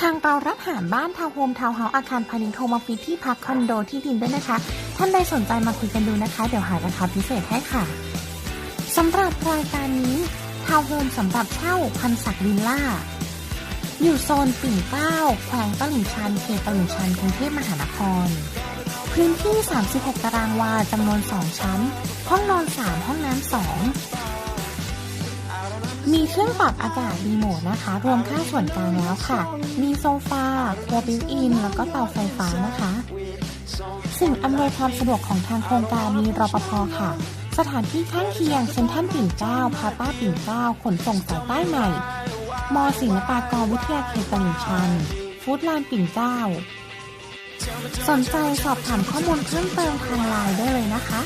ทางเรารับหารบ้านทาวน์โฮมทาวน์เฮาส์อาคารพาณิชย์โฮมออฟฟิศที่พักคอนโดที่ดินด้วยนะคะ ท่านใดสนใจมาคุยกันดูนะคะ เดี๋ยวหาราคาพิเศษให้ค่ะสำหรับรายการนี้ทาวน์โฮมสำหรับเช่าพันศักดิ์วิลล่า อยู่โซนปิ่นเกล้าแขวงตลิ่งชันเขตตลิ่งชันกรุงเทพมหานคร พื้นที่ 36 ตารางวาจำนวน 2 ชั้น ห้องนอน 3 ห้องน้ำ 2 มีเครื่องปรับอากาศรีโมทนะคะ รวมค่าส่วนกลางแล้วค่ะ มีโซฟาครัวบิวอิน แล้วก็เตาไฟฟ้านะคะ สิ่งอำนวยความสะดวกของทางโครงการมีรปภค่ะ สถานที่ข้างเคียงเซ็นทรัลปิ่นเกล้าพาต้าปิ่นเกล้าขนส่งสายใต้ใหม่ มศิลปากรวิทยาเขตตลิ่งชัน ฟู้ดแลนปิ่นเกล้าสนใจสอบถามข้อมูลเพิ่มเติมทางไลน์ได้เลยนะคะ